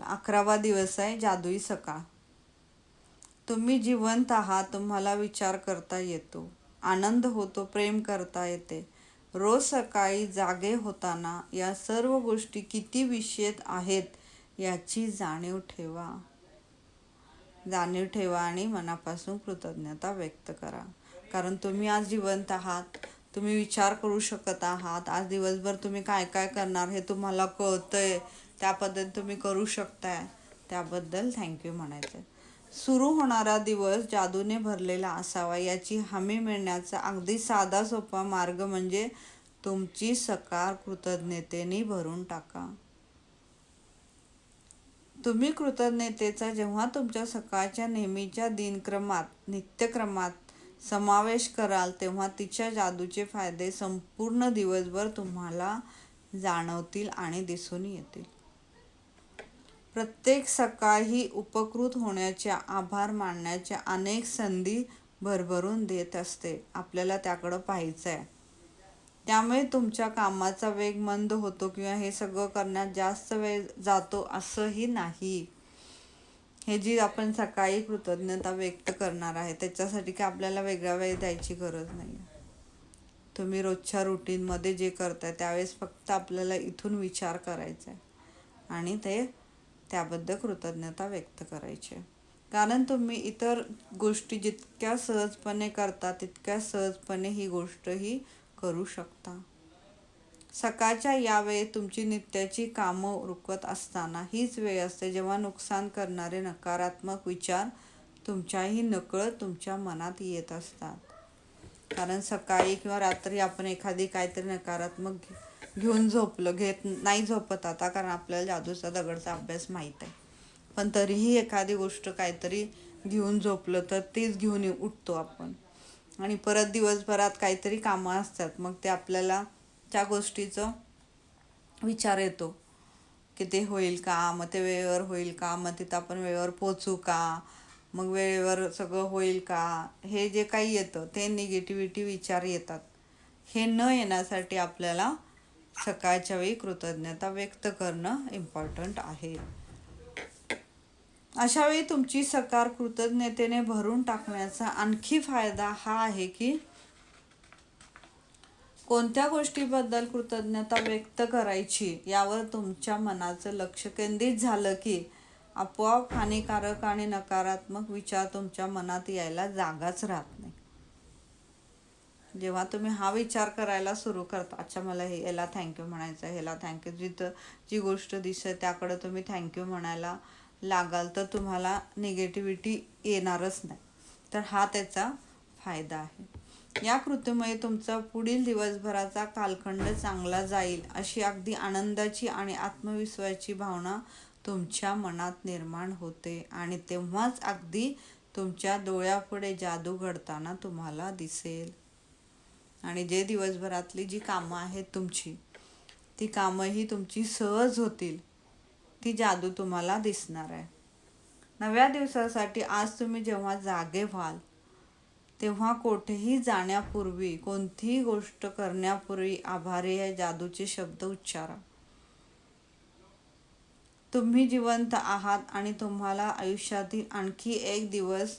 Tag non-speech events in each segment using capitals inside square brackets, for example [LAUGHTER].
चला अकरावा दिवस आहे जादुई सकाळ तुम्ही जिवंत आहात तुम्हाला विचार करता येतो आनंद होतो प्रेम करता येते. रोज सकाळी जागे होताना या सर्व गोष्टी किती विषयत आहेत याची जाणीव ठेवा. जाणीव ठेवा आणि मनापासून कृतज्ञता व्यक्त करा. कारण तुम्ही आज जिवंत आहात तुम्ही विचार करू शकत आहात आज दिवसभर तुम्ही काय काय करणार हे तुम्हाला कळतंय त्या पद्धतीने तुम्ही करू शकताय. त्याबद्दल थँक्यू म्हणायचं सुरू होणारा दिवस जादूने भरलेला असावा याची हमी मिळण्याचा अगदी साधा सोपा मार्ग म्हणजे तुमची सकार कृतज्ञतेने भरून टाका. तुम्ही कृतज्ञतेचा जेव्हा तुमच्या सकाळच्या नेहमीच्या दिनक्रमात नित्यक्रमात समावेश कराल तेव्हा तिच्या जादूचे फायदे संपूर्ण दिवसभर तुम्हाला जाणवतील आणि दिसून येतील. प्रत्येक सकाळी उपकृत होण्याच्या आभार मानण्याच्या अनेक संधी भरभरून देत असते. आपल्याला त्याकडं पाहायचं आहे त्यामुळे तुमच्या कामाचा वेग मंद होतो किंवा हे सगळं करण्यात जास्त वेळ जातो असंही नाही. हे जी आपण सकाळी कृतज्ञता व्यक्त करणार आहे त्याच्यासाठी काय आपल्याला वेगळा वेळ द्यायची गरज नाही. तुम्ही रोजच्या रुटीनमध्ये जे करताय त्यावेळेस फक्त आपल्याला इथून विचार करायचा आहे आणि ते त्याबद्दल कृतज्ञता व्यक्त करायची. कारण तुम्ही इतर गोष्टी जितक्या सहजपणे करता तितक्या सहजपणे ही गोष्टही करू शकता. सकाळच्या यावेळी तुमची नित्याची कामं रुकत असताना हीच वेळ असते जेव्हा नुकसान करणारे नकारात्मक विचार तुमच्याही नकळत तुमच्या मनात येत असतात. कारण सकाळी किंवा रात्री आपण एखादी काहीतरी नकारात्मक घेऊन झोपलं घेत नाही झोपत आता कारण आपल्याला जादूचा दगडचा अभ्यास माहीत आहे. पण तरीही एखादी गोष्ट काहीतरी घेऊन झोपलं तर तीच घेऊन उठतो आपण. आणि परत दिवसभरात काहीतरी कामं असतात मग ते आपल्याला त्या गोष्टीचं विचार येतो की ते होईल का मग ते वेळेवर होईल का मग तिथं आपण वेळेवर पोचू का मग वेळेवर सगळं होईल का हे जे काही येतं ते निगेटिव्हिटी विचार येतात. हे न येण्यासाठी आपल्याला सकाळच्या वेळी कृतज्ञता व्यक्त करणं इम्पॉर्टंट आहे. अशा वेळी तुमची सकार कृतज्ञतेने भरून टाकण्याचा आणखी फायदा हा आहे की कोणत्या गोष्टीबद्दल कृतज्ञता व्यक्त करायची यावर तुमच्या मनाचं लक्ष केंद्रित झालं की आपोआप हानिकारक आणि नकारात्मक विचार तुमच्या मनात यायला जागाच राहत नाही. जेव्हा तुम्ही हा विचार करायला सुरू करता अच्छा मला हे याला थँक्यू म्हणायचं ह्याला थँक्यू जिथं जी गोष्ट दिसते त्याकडं तुम्ही थँक्यू म्हणायला लागाल तर तुम्हाला निगेटिव्हिटी येणारच नाही. तर हा त्याचा फायदा आहे. या कृतीमुळे तुमचा पुढील दिवसभराचा कालखंड चांगला जाईल अशी अगदी आनंदाची आणि आत्मविश्वासाची भावना तुमच्या मनात निर्माण होते आणि तेव्हाच अगदी तुमच्या डोळ्यापुढे जादू घडताना तुम्हाला दिसेल. आणि जे दिवसभरातली जी कामं आहेत तुमची ती कामंही तुमची सहज होतील ती जादू तुम्हाला दिसणार आहे. नव्या दिवसासाठी आज तुम्ही जेव्हा जागे व्हाल तेव्हा कोठेही जाण्यापूर्वी कोणतीही गोष्ट करण्यापूर्वी आभारी या जादूचे शब्द उच्चारा. तुम्ही जिवंत आहात आणि तुम्हाला आयुष्यातील आणखी एक दिवस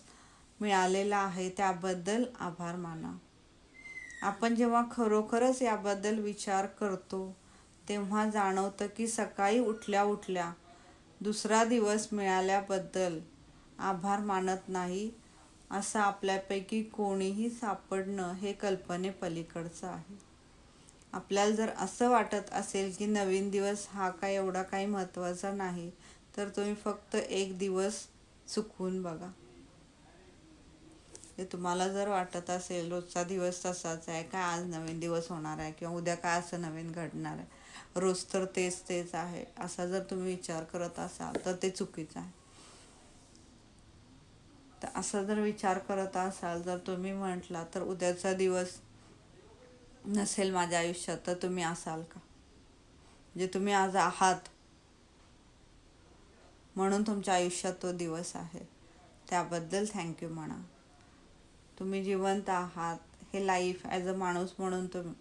मिळालेला आहे त्याबद्दल आभार माना. आपण जेव्हा खरोखरच याबद्दल विचार करतो तेव्हा जाणवतं की सकाळी उठल्या उठल्या दुसरा दिवस मिळाल्याबद्दल आभार मानत नाही असं आपल्यापैकी कोणीही सापडणं हे कल्पनेपलीकडचं आहे. आपल्याला जर असं वाटत असेल की नवीन दिवस हा काय एवढा काही महत्त्वाचा नाही तर तुम्ही फक्त एक दिवस चुकवून बघा. ते तुम्हाला जर वाटत असेल रोजचा दिवस तसाच आहे काय आज नवीन दिवस होणार आहे किंवा उद्या काय असं नवीन घडणार आहे रोज तर तेच तेच आहे असा जर तुम्ही विचार करत असाल तर ते चुकीचं आहे. तर असा जर विचार करत असाल जर तुम्ही म्हटला तर उद्याचा दिवस नसेल माझ्या आयुष्यात तर तुम्ही असाल का? जे तुम्ही आज आहात म्हणून तुमच्या आयुष्यात तो दिवस आहे. त्याबद्दल थँक्यू म्हणा. तुम्ही जिवंत आहात. हे लाईफ ॲज अ माणूस म्हणून तुम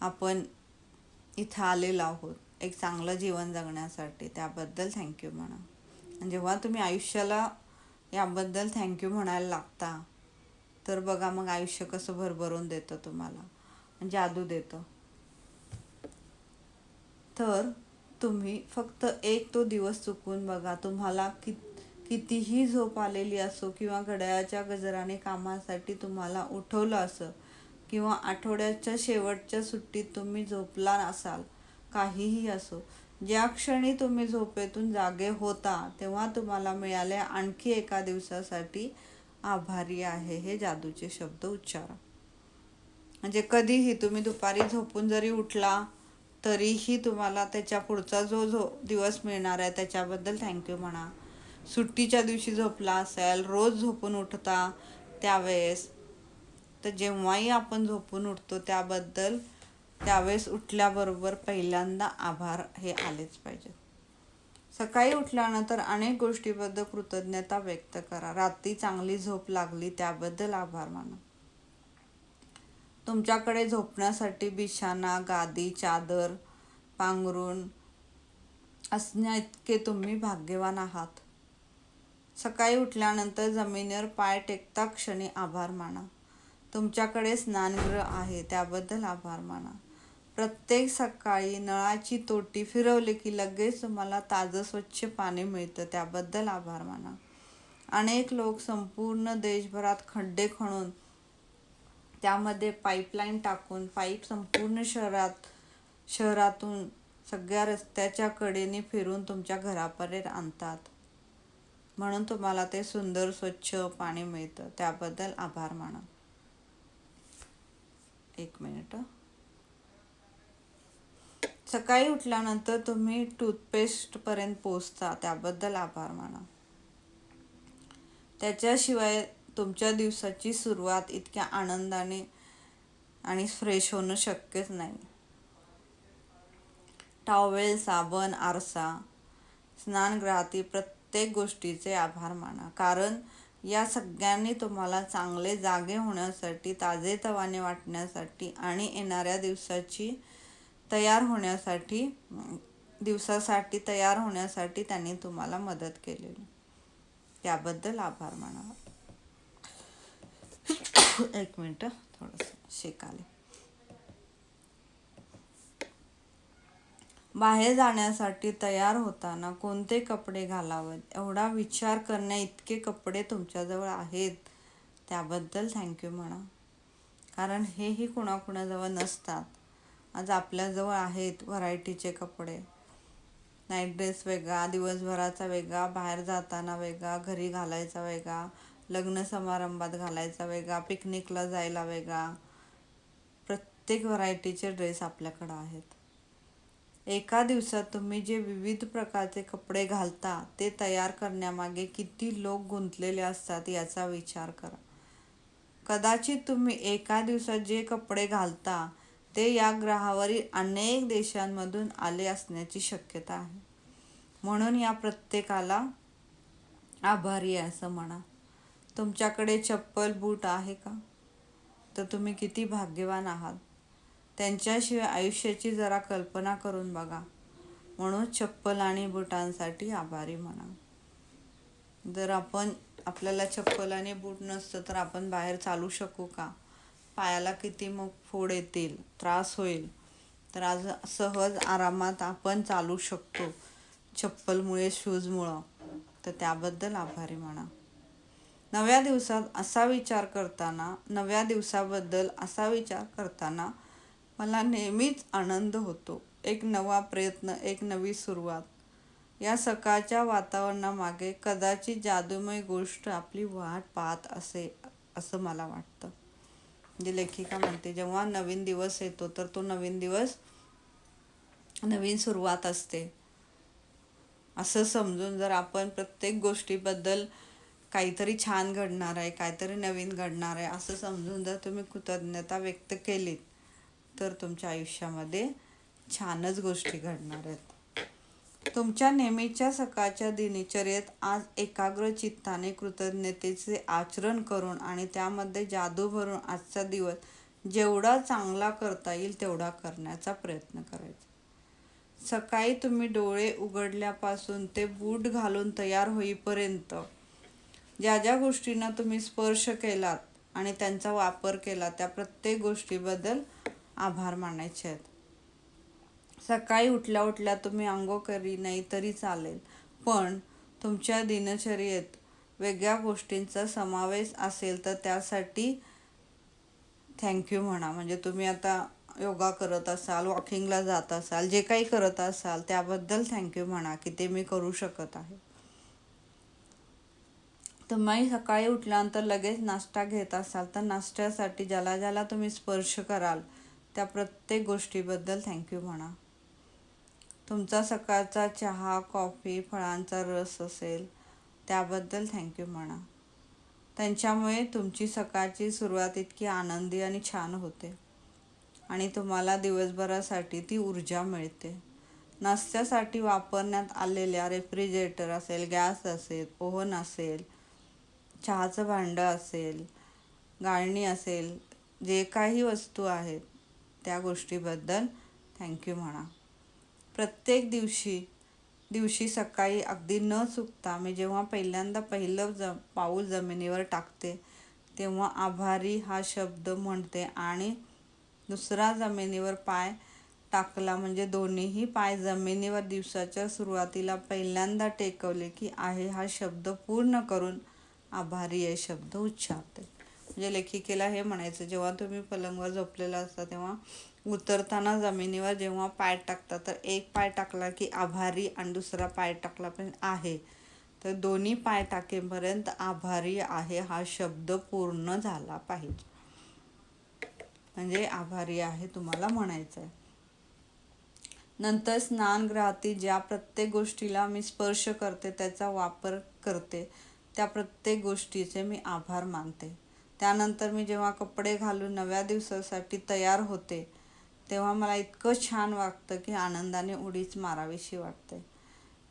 आपण इथं आलेलो आहोत. एक चांगलं जीवन जगण्यासाठी. त्याबद्दल थँक्यू म्हणा. आणि जेव्हा तुम्ही आयुष्याला याबद्दल थँक्यू म्हणायला लागता तर बघा मग आयुष्य कसं भरभरून देतं तुम्हाला. जादू देतं. तर तुम्ही फक्त एक तो दिवस चुकून बघा. तुम्हाला किती कितीही झोप आलेली असो किंवा घड्याळाच्या गजराने कामासाठी तुम्हाला उठवलं असं किंवा आठवड्याच्या शेवटच्या सुट्टीत तुम्ही झोपला असाल काहीही असो ज्या क्षणी तुम्ही झोपेतून जागे होता तेव्हा तुम्हाला मिळाल्या आणखी एका दिवसासाठी आभारी आहे हे जादूचे शब्द उच्चारा. म्हणजे कधीही तुम्ही दुपारी झोपून जरी उठला तरीही तुम्हाला त्याच्या पुढचा जो जो दिवस मिळणार आहे त्याच्याबद्दल थँक्यू म्हणा. सुट्टीच्या दिवशी झोपला असेल रोज झोपून उठता त्यावेळेस तर जेव्हाही आपण झोपून उठतो त्याबद्दल त्यावेळेस उठल्याबरोबर पहिल्यांदा आभार हे आलेच पाहिजे सकाळी उठल्यानंतर अनेक गोष्टीबद्दल कृतज्ञता व्यक्त करा. रात्री चांगली झोप लागली त्याबद्दल आभार माना. तुमच्याकडे झोपण्यासाठी बिछाना गादी चादर पांघरून असण्या इतके तुम्ही भाग्यवान आहात. सकाळी उठल्यानंतर जमिनीवर पाय टेकता क्षणी आभार माना. तुमच्याकडे स्नानगृह आहे त्याबद्दल आभार माना. प्रत्येक सकाळी नळाची तोटी फिरवली की लगेच तुम्हाला ताजं स्वच्छ पाणी मिळतं त्याबद्दल आभार माना. अनेक लोक संपूर्ण देशभरात खड्डे खणून त्यामध्ये पाईपलाईन टाकून पाईप संपूर्ण शहरात शहरातून सगळ्या रस्त्याच्या कडेने फिरून तुमच्या घरापर्यंत आणतात. म्हणून तुम्हाला ते सुंदर स्वच्छ पाणी मिळतं. त्याबद्दल आभार माना. एक मिनिट सकाळी उठल्यानंतर तुम्ही टूथपेस्टपर्यंत पोचता त्याबद्दल आभार माना. त्याच्याशिवाय तुमच्या दिवसाची सुरुवात इतक्या आनंदाने आणि फ्रेश होणं शक्यच नाही. टॉवेल साबण आरसा स्नानगृहातील प्रत्येक प्रत्येक गोष्टीचे आभार माना. कारण या सगळ्यांनी तुम्हाला चांगले जागे होण्यासाठी ताजेतवाने वाटण्यासाठी आणि येणाऱ्या दिवसाची तयार होण्यासाठी दिवसासाठी तयार होण्यासाठी त्यांनी तुम्हाला मदत केलेली. त्याबद्दल आभार माना [COUGHS] एक मिनटं थोडंसं शेकाले बाहेर जाण्यासाठी तयार होताना कोणते कपडे घालावेत? एवढा विचार करण्या इतके कपडे तुमच्याजवळ आहेत. त्याबद्दल थँक्यू म्हणा. कारण हेही कुणाकुणाजवळ नसतात. आज आपल्याजवळ आहेत व्हरायटीचे कपडे. नाईट ड्रेस वेगळा दिवसभराचा वेगळा बाहेर जाताना वेगळा घरी घालायचा वेगळा लग्न समारंभात घालायचा वेगळा पिकनिकला जायला वेगळा. प्रत्येक व्हरायटीचे ड्रेस आपल्याकडं आहेत. एका दिवसात तुम्ही जे विविध प्रकारचे कपडे घालता ते तयार करण्यामागे किती लोक गुंतलेले असतात याचा विचार करा. कदाचित तुम्ही एका दिवसात जे कपडे घालता ते या ग्रहावरील अनेक देशांमधून आले असण्याची शक्यता आहे. म्हणून या प्रत्येकाला आभारी आहे असं म्हणा. तुमच्याकडे चप्पल बूट आहे का? तर तुम्ही किती भाग्यवान आहात? त्यांच्याशिवाय आयुष्याची जरा कल्पना करून बघा. म्हणून चप्पल आणि बुटांसाठी आभारी म्हणा. जर आपण आपल्याला चप्पल आणि बूट नसतं तर आपण बाहेर चालू शकू का? पायाला किती मग फोड येतील त्रास होईल. तर आज सहज आरामात आपण चालू शकतो. चप्पलमुळे शूजमुळं. तर त्याबद्दल आभारी म्हणा. नव्या दिवसात असा विचार करताना नव्या दिवसाबद्दल असा विचार करताना मला नेहमीच आनंद होतो. एक नवा प्रयत्न एक नवी सुरुवात. या सकाळच्या वातावरणामागे कदाचित जादूमय गोष्ट आपली वाट पाहत असे असं मला वाटतं. म्हणजे लेखिका म्हणते जेव्हा नवीन दिवस येतो तर तो नवीन दिवस नवीन सुरुवात असते. असं समजून जर आपण प्रत्येक गोष्टीबद्दल काहीतरी छान घडणार आहे काहीतरी नवीन घडणार आहे असं समजून जर तुम्ही कृतज्ञता व्यक्त केलीत तर तुमच्या आयुष्यामध्ये छानच गोष्टी घडणार आहेत. तुमच्या नेहमीच्या सकाळच्या दिनचर्येत आज एकाग्र चित्ताने कृतज्ञतेचे आचरण करून आणि त्यामध्ये जादू भरून आजचा दिवस जेवढा चांगला करता येईल तेवढा करण्याचा प्रयत्न करायचा. सकाळी तुम्ही डोळे उघडल्यापासून ते बूट घालून तयार होईपर्यंत ज्या ज्या गोष्टींना तुम्ही स्पर्श केलात आणि त्यांचा वापर केला त्या प्रत्येक गोष्टीबद्दल आभार मानायचे आहेत. सकाळी उठल्या उठल्या तुम्ही अंगो करी नाही तरी चालेल. पण तुमच्या दिनचर्येत वेगळ्या गोष्टींचा समावेश असेल तर त्यासाठी थँक्यू म्हणा. म्हणजे तुम्ही आता योगा करत असाल वॉकिंगला जात असाल जे काही करत असाल त्याबद्दल थँक्यू म्हणा की ते मी करू शकत आहे. तुम्ही सकाळी उठल्यानंतर लगेच नाश्ता घेत असाल तर नाश्त्यासाठी ज्याला ज्याला तुम्ही स्पर्श कराल त्या प्रत्येक गोष्टीबद्दल थँक्यू म्हणा. तुमचा सकाळचा चहा कॉफी फळांचा रस असेल त्याबद्दल थँक्यू म्हणा. त्यांच्यामुळे तुमची सकाळची सुरुवात इतकी आनंदी आणि छान होते. आणि तुम्हाला दिवसभरासाठी ती ऊर्जा मिळते. नाश्त्यासाठी वापरण्यात आलेल्या रेफ्रिजरेटर असेल गॅस असेल ओव्हन असेल चहाचं भांडं असेल गाळणी असेल जे काही वस्तू आहेत त्या गोष्टीबद्दल थँक्यू म्हणा. प्रत्येक दिवशी दिवशी सकाळी अगदी न चुकता मी जेव्हा पहिल्यांदा पहिलं ज पाऊल जमिनीवर टाकते तेव्हा आभारी हा शब्द म्हणते आणि दुसरा जमिनीवर पाय टाकला म्हणजे दोन्हीही पाय जमिनीवर दिवसाच्या सुरुवातीला पहिल्यांदा टेकवले की आहे हा शब्द पूर्ण करून आभारी हे शब्द उच्चारते. म्हणजे लेखिकेला हे म्हणायचं जेव्हा तुम्ही पलंगवर झोपलेला असता तेव्हा उतरताना जमिनीवर जेव्हा पाय टाकता तर एक पाय टाकला की आभारी आणि दुसरा पाय टाकला पण आहे. तर दोन्ही पाय टाकेपर्यंत आभारी आहे हा शब्द पूर्ण झाला पाहिजे. म्हणजे आभारी आहे तुम्हाला म्हणायचं आहे नंतर स्नानगृहातील ज्या प्रत्येक गोष्टीला मी स्पर्श करते त्याचा वापर करते त्या प्रत्येक गोष्टीचे मी आभार मानते. त्यानंतर मी जेव्हा कपडे घालून नव्या दिवसासाठी तयार होते तेव्हा मला इतकं छान वाटतं की आनंदाने उडीच मारावीशी वाटते.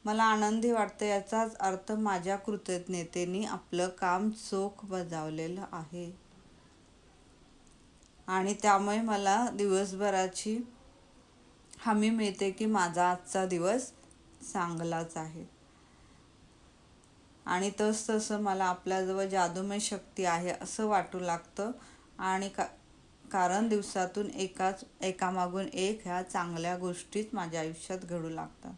मला आनंदी वाटतं याचाच अर्थ माझ्या कृतज्ञतेने आपलं काम चोख बजावलेलं आहे. आणि त्यामुळे मला दिवसभराची हमी मिळते की माझा आजचा दिवस चांगलाच आहे. आणि तस तसं मला आपल्याजवळ जादूमय शक्ती आहे असं वाटू लागतं. आणि का कारण दिवसातून एकाच एकामागून एक ह्या चांगल्या गोष्टीच माझ्या आयुष्यात घडू लागतात.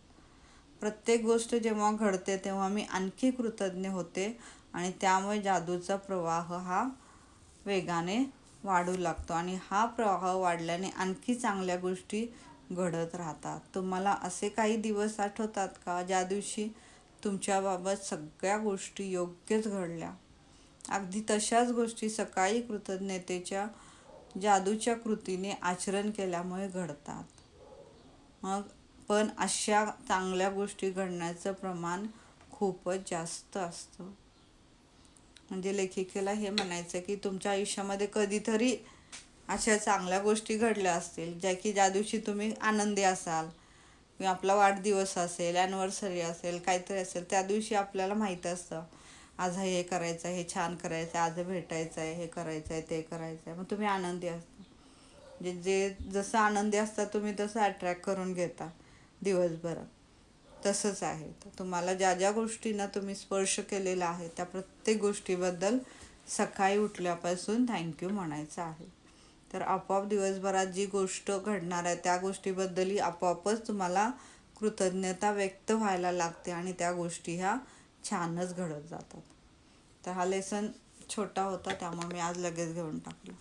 प्रत्येक गोष्ट जेव्हा घडते तेव्हा मी आणखी कृतज्ञ होते आणि त्यामुळे जादूचा प्रवाह हा वेगाने वाढू लागतो आणि हा प्रवाह वाढल्याने आणखी चांगल्या गोष्टी घडत राहतात. तुम्हाला असे काही दिवस आठवतात का? ज्या दिवशी तुमच्याबाबत सगळ्या गोष्टी योग्यच घडल्या. अगदी तशाच गोष्टी सकाळी कृतज्ञतेच्या जादूच्या कृतीने आचरण केल्यामुळे घडतात. मग पण अशा चांगल्या गोष्टी घडण्याचं प्रमाण खूपच जास्त असतं. म्हणजे लेखिकेला हे म्हणायचं की तुमच्या आयुष्यामध्ये कधीतरी अशा चांगल्या गोष्टी घडल्या असतील ज्या की ज्या दिवशी तुम्ही आनंदी असाल. आपला वाढदिवस असेल ॲनिव्हर्सरी असेल काहीतरी असेल त्या दिवशी आपल्याला माहीत असतं. आज हे करायचं आहे हे छान करायचं आहे आज भेटायचं आहे हे करायचं आहे ते करायचं आहे मग तुम्ही आनंदी असता. म्हणजे जे जसं आनंदी असता तुम्ही तसं अट्रॅक्ट करून घेता दिवसभरात. तसंच आहे. तर तुम्हाला ज्या ज्या गोष्टींना तुम्ही स्पर्श केलेला आहे त्या प्रत्येक गोष्टीबद्दल सकाळी उठल्यापासून थँक्यू म्हणायचं आहे. तर आपोआप दिवसभरात जी गोष्ट घडणार आहे त्या गोष्टीबद्दलही आपोआपच तुम्हाला कृतज्ञता व्यक्त व्हायला लागते आणि त्या गोष्टी ह्या छानच घडत जातात. तर हा लेसन छोटा होता त्यामुळे मी आज लगेच घेऊन टाकला.